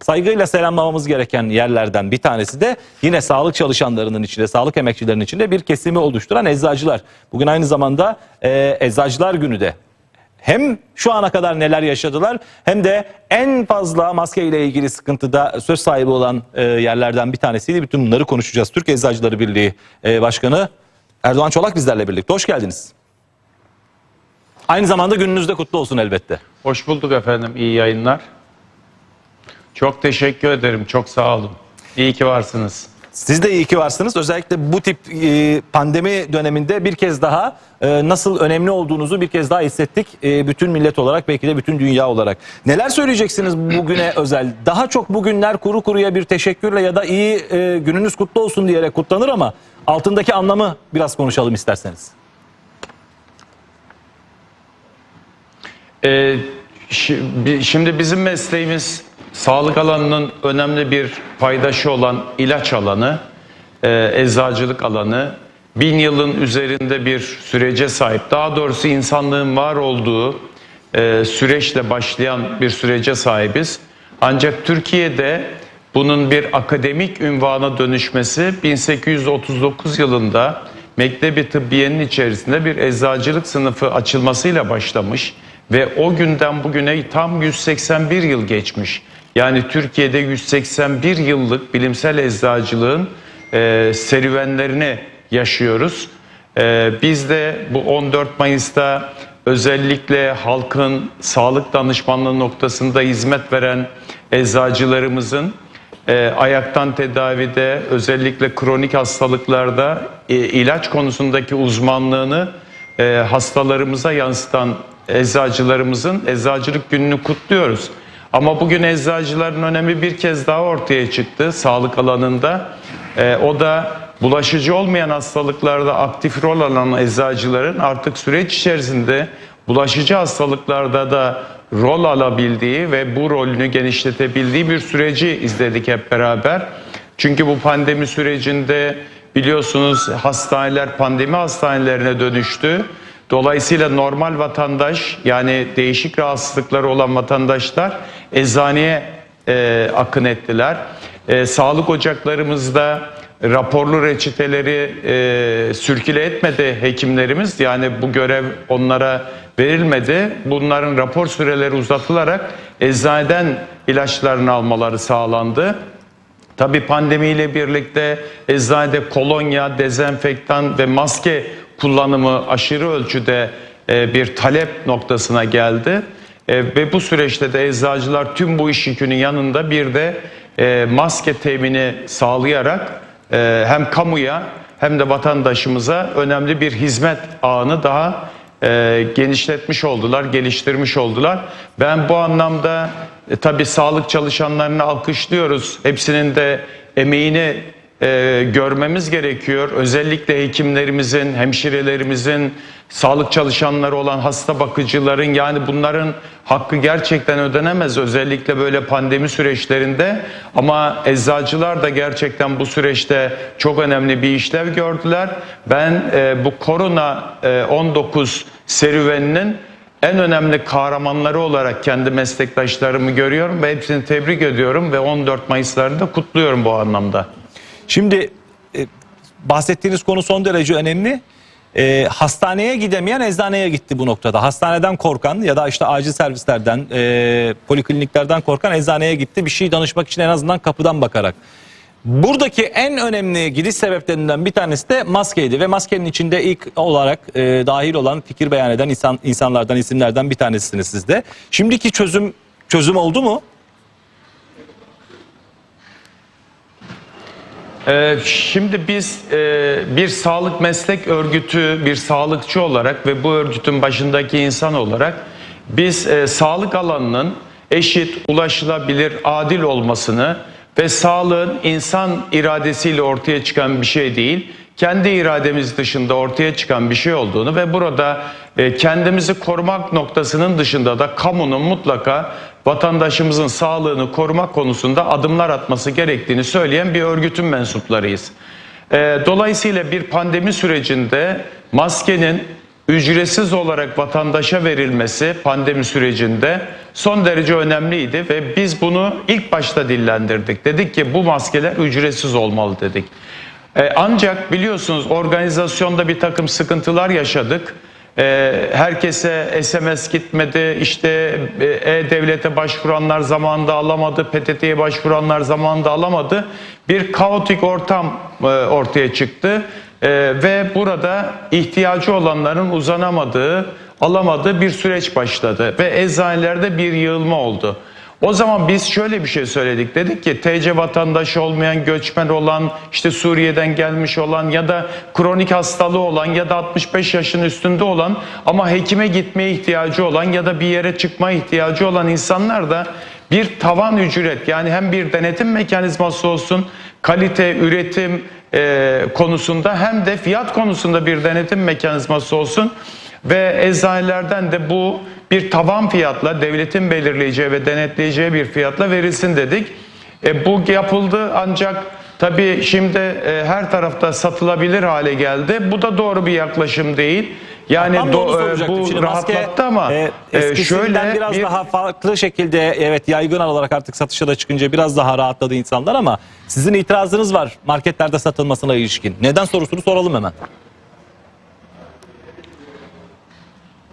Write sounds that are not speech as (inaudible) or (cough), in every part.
saygıyla selamlamamız gereken yerlerden bir tanesi de yine sağlık çalışanlarının içinde, sağlık emekçilerinin içinde bir kesimi oluşturan eczacılar. Bugün aynı zamanda e, Eczacılar Günü de hem şu ana kadar neler yaşadılar hem de en fazla maske ile ilgili sıkıntıda söz sahibi olan e, yerlerden bir tanesiydi. Bütün bunları konuşacağız. Türk Eczacıları Birliği e, Başkanı Erdoğan Çolak bizlerle birlikte. Hoş geldiniz. Aynı zamanda gününüz de kutlu olsun elbette. Hoş bulduk efendim. İyi yayınlar. Çok teşekkür ederim. Çok sağ olun. İyi ki varsınız. Siz de iyi ki varsınız. Özellikle bu tip e, pandemi döneminde bir kez daha e, nasıl önemli olduğunuzu bir kez daha hissettik. E, bütün millet olarak belki de bütün dünya olarak. Neler söyleyeceksiniz bugüne (clears throat) özel? Daha çok bugünler kuru kuruya bir teşekkürle ya da iyi e, gününüz kutlu olsun diyerek kutlanır ama altındaki anlamı biraz konuşalım isterseniz. Ee, şi- şimdi bizim mesleğimiz sağlık alanının önemli bir paydaşı olan ilaç alanı, e, eczacılık alanı. Bin yılın üzerinde bir sürece sahip. Daha doğrusu insanlığın var olduğu e, süreçle başlayan bir sürece sahibiz. Ancak Türkiye'de bunun bir akademik ünvana dönüşmesi 1839 yılında Mektebi Tıbbiye'nin içerisinde bir eczacılık sınıfı açılmasıyla başlamış ve o günden bugüne tam 181 yıl geçmiş. Yani Türkiye'de 181 yıllık bilimsel eczacılığın e, serüvenlerini yaşıyoruz. E, biz de bu 14 Mayıs'ta özellikle halkın sağlık danışmanlığı noktasında hizmet veren eczacılarımızın e, ayaktan tedavide özellikle kronik hastalıklarda e, ilaç konusundaki uzmanlığını e, hastalarımıza yansıtan eczacılarımızın eczacılık gününü kutluyoruz. Ama bugün eczacıların önemi bir kez daha ortaya çıktı sağlık alanında. E, o da bulaşıcı olmayan hastalıklarda aktif rol alan eczacıların artık süreç içerisinde bulaşıcı hastalıklarda da rol alabildiği ve bu rolünü genişletebildiği bir süreci izledik hep beraber. Çünkü bu pandemi sürecinde biliyorsunuz hastaneler pandemi hastanelerine dönüştü. Dolayısıyla normal vatandaş yani değişik rahatsızlıkları olan vatandaşlar eczaneye e, akın ettiler. E, sağlık ocaklarımızda raporlu reçeteleri e, sürküle etmedi hekimlerimiz. Yani bu görev onlara verilmedi. Bunların rapor süreleri uzatılarak eczaneden ilaçlarını almaları sağlandı. Tabii pandemiyle birlikte eczanede kolonya, dezenfektan ve maske kullanımı aşırı ölçüde e, bir talep noktasına geldi. E, Ve bu süreçte de eczacılar tüm bu iş yükünün yanında bir de e, maske temini sağlayarak hem kamuya hem de vatandaşımıza önemli bir hizmet ağını daha genişletmiş oldular, geliştirmiş oldular. Ben bu anlamda e, tabii sağlık çalışanlarını alkışlıyoruz. Hepsinin de emeğini e, görmemiz gerekiyor. Özellikle hekimlerimizin, hemşirelerimizin, sağlık çalışanları olan hasta bakıcıların yani bunların hakkı gerçekten ödenemez. Özellikle böyle pandemi süreçlerinde ama eczacılar da gerçekten bu süreçte çok önemli bir işlev gördüler. Ben e, bu korona e, 19 serüveninin en önemli kahramanları olarak kendi meslektaşlarımı görüyorum ve hepsini tebrik ediyorum ve 14 Mayıs'larını da kutluyorum bu anlamda. Şimdi e, bahsettiğiniz konu son derece önemli. E, hastaneye gidemeyen eczaneye gitti bu noktada. Hastaneden korkan ya da işte acil servislerden, e, polikliniklerden korkan eczaneye gitti. Bir şey danışmak için en azından kapıdan bakarak. Buradaki en önemli gidiş sebeplerinden bir tanesi de maskeydi ve maskenin içinde ilk olarak e, dahil olan fikir beyan eden insan, insanlardan, isimlerden bir tanesiniz siz de. Şimdiki çözüm çözüm oldu mu? Şimdi biz e, bir sağlık meslek örgütü, bir sağlıkçı olarak ve bu örgütün başındaki insan olarak biz e, sağlık alanının eşit, ulaşılabilir, adil olmasını ve sağlığın insan iradesiyle ortaya çıkan bir şey değil, kendi irademiz dışında ortaya çıkan bir şey olduğunu ve burada e, kendimizi korumak noktasının dışında da kamunun mutlaka vatandaşımızın sağlığını korumak konusunda adımlar atması gerektiğini söyleyen bir örgütün mensuplarıyız. E, Dolayısıyla bir pandemi sürecinde maskenin ücretsiz olarak vatandaşa verilmesi pandemi sürecinde son derece önemliydi ve biz bunu ilk başta dillendirdik. Dedik ki bu maskeler ücretsiz olmalı dedik. E, ancak biliyorsunuz organizasyonda bir takım sıkıntılar yaşadık. E, herkese SMS gitmedi, işte e, E-Devlet'e başvuranlar zamanında alamadı, PTT'ye başvuranlar zamanında alamadı. Bir kaotik ortam ortaya çıktı ve burada ihtiyacı olanların uzanamadığı, alamadığı bir süreç başladı ve eczanelerde bir yığılma oldu. O zaman biz şöyle bir şey söyledik. Dedik ki TC vatandaşı olmayan, göçmen olan, işte Suriye'den gelmiş olan ya da kronik hastalığı olan ya da 65 yaşın üstünde olan ama hekime gitmeye ihtiyacı olan ya da bir yere çıkma ihtiyacı olan insanlar da bir tavan ücret yani hem bir denetim mekanizması olsun, kalite, üretim e, konusunda hem de fiyat konusunda bir denetim mekanizması olsun ve eczanelerden de bu bir taban fiyatla devletin belirleyeceği ve denetleyeceği bir fiyatla verilsin dedik. E, bu yapıldı ancak tabii şimdi e, her tarafta satılabilir hale geldi. Bu da doğru bir yaklaşım değil. Yani Tam do- e, bu Şimdi rahatlattı ama e, e, şöyle biraz bir daha farklı şekilde evet yaygın olarak artık satışa da çıkınca biraz daha rahatladı insanlar ama sizin itirazınız var marketlerde satılmasına ilişkin. Neden sorusunu soralım hemen.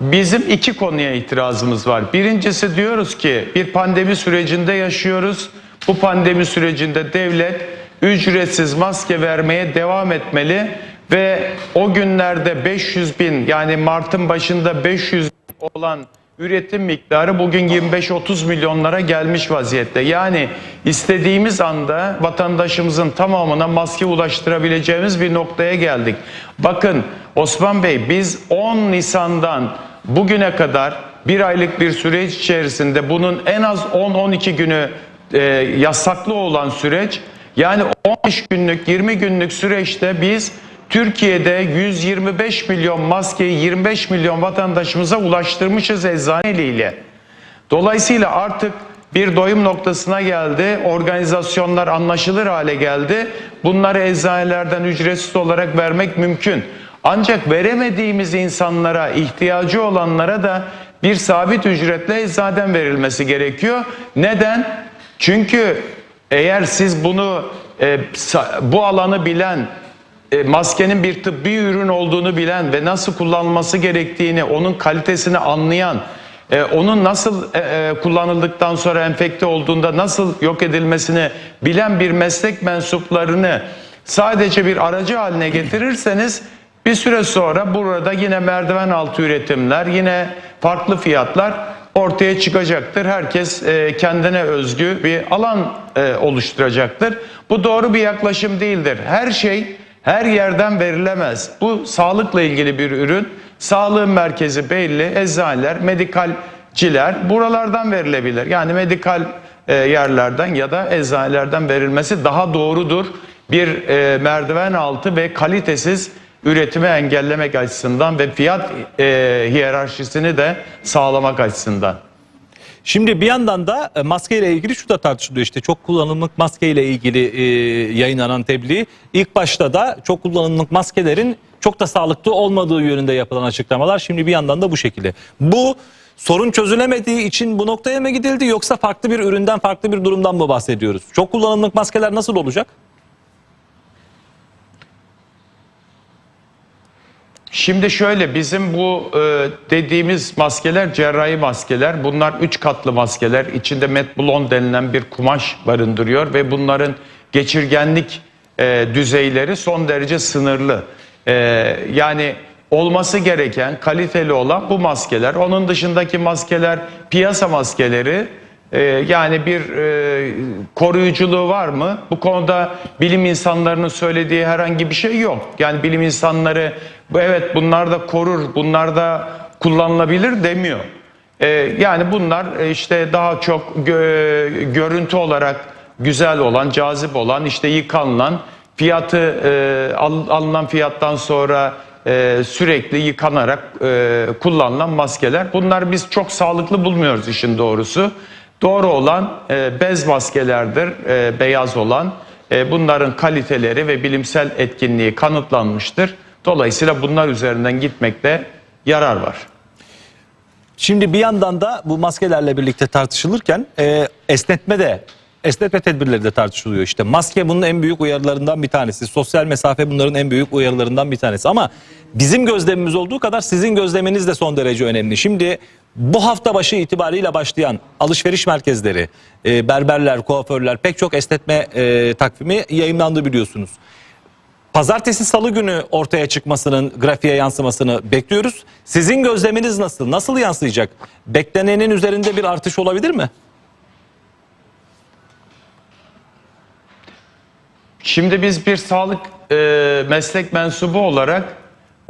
Bizim iki konuya itirazımız var. Birincisi diyoruz ki bir pandemi sürecinde yaşıyoruz. Bu pandemi sürecinde devlet ücretsiz maske vermeye devam etmeli ve o günlerde 500 bin yani Mart'ın başında 500 bin olan üretim miktarı bugün 25-30 milyonlara gelmiş vaziyette. Yani istediğimiz anda vatandaşımızın tamamına maske ulaştırabileceğimiz bir noktaya geldik. Bakın Osman Bey biz 10 Nisan'dan bugüne kadar bir aylık bir süreç içerisinde bunun en az 10-12 günü e, yasaklı olan süreç yani 15 günlük 20 günlük süreçte biz Türkiye'de 125 milyon maskeyi 25 milyon vatandaşımıza ulaştırmışız eczane. Dolayısıyla artık bir doyum noktasına geldi. Organizasyonlar anlaşılır hale geldi. Bunları eczanelerden ücretsiz olarak vermek mümkün. Ancak veremediğimiz insanlara, ihtiyacı olanlara da bir sabit ücretle eczaneden verilmesi gerekiyor. Neden? Çünkü eğer siz bunu e, bu alanı bilen e, maskenin bir tıbbi ürün olduğunu bilen ve nasıl kullanılması gerektiğini, onun kalitesini anlayan, e, onun nasıl e, e, kullanıldıktan sonra enfekte olduğunda nasıl yok edilmesini bilen bir meslek mensuplarını sadece bir aracı haline getirirseniz bir süre sonra burada yine merdiven altı üretimler, yine farklı fiyatlar ortaya çıkacaktır. Herkes e, kendine özgü bir alan e, oluşturacaktır. Bu doğru bir yaklaşım değildir. Her şey her yerden verilemez. Bu sağlıkla ilgili bir ürün. Sağlığın merkezi belli. Eczaneler, medikalciler buralardan verilebilir. Yani medikal e, yerlerden ya da eczanelerden verilmesi daha doğrudur. Bir e, merdiven altı ve kalitesiz üretimi engellemek açısından ve fiyat e, hiyerarşisini de sağlamak açısından. Şimdi bir yandan da e, maske ile ilgili şu da tartışılıyor işte çok kullanımlık maske ile ilgili e, yayınlanan tebliğ. İlk başta da çok kullanımlık maskelerin çok da sağlıklı olmadığı yönünde yapılan açıklamalar. Şimdi bir yandan da bu şekilde. Bu sorun çözülemediği için bu noktaya mı gidildi yoksa farklı bir üründen farklı bir durumdan mı bahsediyoruz? Çok kullanımlık maskeler nasıl olacak? Şimdi şöyle bizim bu e, dediğimiz maskeler cerrahi maskeler. Bunlar üç katlı maskeler. İçinde metblon denilen bir kumaş barındırıyor ve bunların geçirgenlik e, düzeyleri son derece sınırlı. E, yani olması gereken kaliteli olan bu maskeler. Onun dışındaki maskeler piyasa maskeleri. Ee, yani bir e, koruyuculuğu var mı? Bu konuda bilim insanlarının söylediği herhangi bir şey yok. Yani bilim insanları evet bunlar da korur, bunlar da kullanılabilir demiyor. Ee, yani bunlar e, işte daha çok gö- görüntü olarak güzel olan, cazip olan, işte yıkanılan, fiyatı e, al- alınan fiyattan sonra e, sürekli yıkanarak e, kullanılan maskeler. Bunlar biz çok sağlıklı bulmuyoruz işin doğrusu. Doğru olan e, bez maskelerdir, e, beyaz olan. E, bunların kaliteleri ve bilimsel etkinliği kanıtlanmıştır. Dolayısıyla bunlar üzerinden gitmekte yarar var. Şimdi bir yandan da bu maskelerle birlikte tartışılırken e, esnetme de esnetme tedbirleri de tartışılıyor. İşte maske bunun en büyük uyarılarından bir tanesi. Sosyal mesafe bunların en büyük uyarılarından bir tanesi. Ama bizim gözlemimiz olduğu kadar sizin gözleminiz de son derece önemli. Şimdi bu hafta başı itibariyle başlayan alışveriş merkezleri, e, berberler, kuaförler pek çok esnetme e, takvimi yayınlandı biliyorsunuz. Pazartesi salı günü ortaya çıkmasının, grafiğe yansımasını bekliyoruz. Sizin gözleminiz nasıl? Nasıl yansıyacak? Beklenenin üzerinde bir artış olabilir mi? Şimdi biz bir sağlık e, meslek mensubu olarak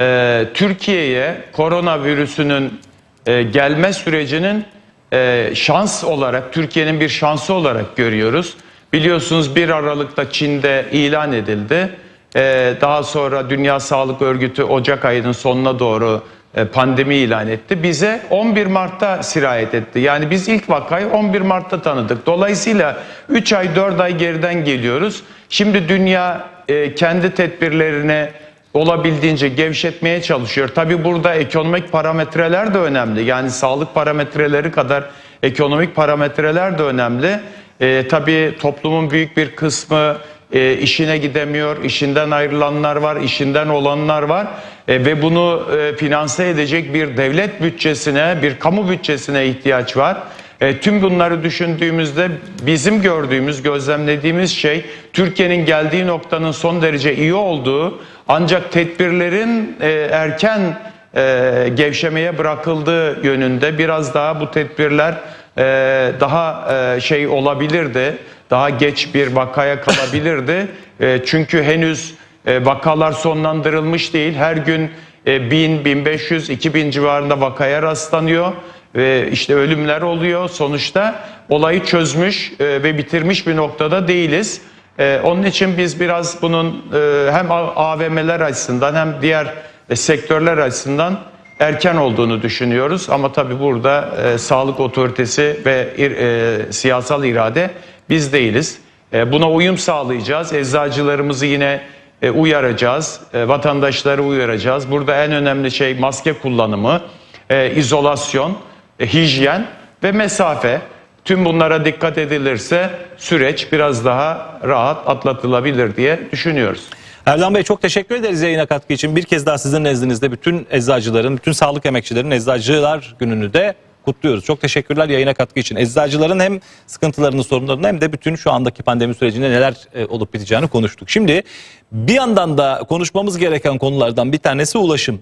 e, Türkiye'ye koronavirüsünün e, gelme sürecinin e, şans olarak, Türkiye'nin bir şansı olarak görüyoruz. Biliyorsunuz 1 Aralık'ta Çin'de ilan edildi. E, daha sonra Dünya Sağlık Örgütü Ocak ayının sonuna doğru pandemi ilan etti. Bize 11 Mart'ta sirayet etti. Yani biz ilk vakayı 11 Mart'ta tanıdık. Dolayısıyla 3 ay 4 ay geriden geliyoruz. Şimdi dünya e, kendi tedbirlerini olabildiğince gevşetmeye çalışıyor. Tabii burada ekonomik parametreler de önemli. Yani sağlık parametreleri kadar ekonomik parametreler de önemli. E, tabii toplumun büyük bir kısmı e, işine gidemiyor, işinden ayrılanlar var, işinden olanlar var E, ve bunu e, finanse edecek bir devlet bütçesine, bir kamu bütçesine ihtiyaç var. E, tüm bunları düşündüğümüzde bizim gördüğümüz, gözlemlediğimiz şey Türkiye'nin geldiği noktanın son derece iyi olduğu ancak tedbirlerin e, erken e, gevşemeye bırakıldığı yönünde biraz daha bu tedbirler e, daha e, şey olabilirdi. Daha geç bir vakaya kalabilirdi. (laughs) E, çünkü henüz e, vakalar sonlandırılmış değil. Her gün e, 1000, 1500, 2000 civarında vakaya rastlanıyor ve işte ölümler oluyor. Sonuçta olayı çözmüş e, ve bitirmiş bir noktada değiliz. E, Onun için biz biraz bunun e, hem AVM'ler açısından hem diğer e, sektörler açısından erken olduğunu düşünüyoruz. Ama tabii burada e, sağlık otoritesi ve e, siyasal irade biz değiliz. E, buna uyum sağlayacağız. Eczacılarımızı yine e, uyaracağız. E, vatandaşları uyaracağız. Burada en önemli şey maske kullanımı, izolasyon, hijyen ve mesafe. Tüm bunlara dikkat edilirse süreç biraz daha rahat atlatılabilir diye düşünüyoruz. Erdoğan Bey çok teşekkür ederiz yayına katkı için. Bir kez daha sizin nezdinizde bütün eczacıların, bütün sağlık emekçilerin Eczacılar Günü'nü de kutluyoruz. Çok teşekkürler yayına katkı için. Eczacıların hem sıkıntılarını, sorunlarını hem de bütün şu andaki pandemi sürecinde neler e, olup biteceğini konuştuk. Şimdi bir yandan da konuşmamız gereken konulardan bir tanesi ulaşım.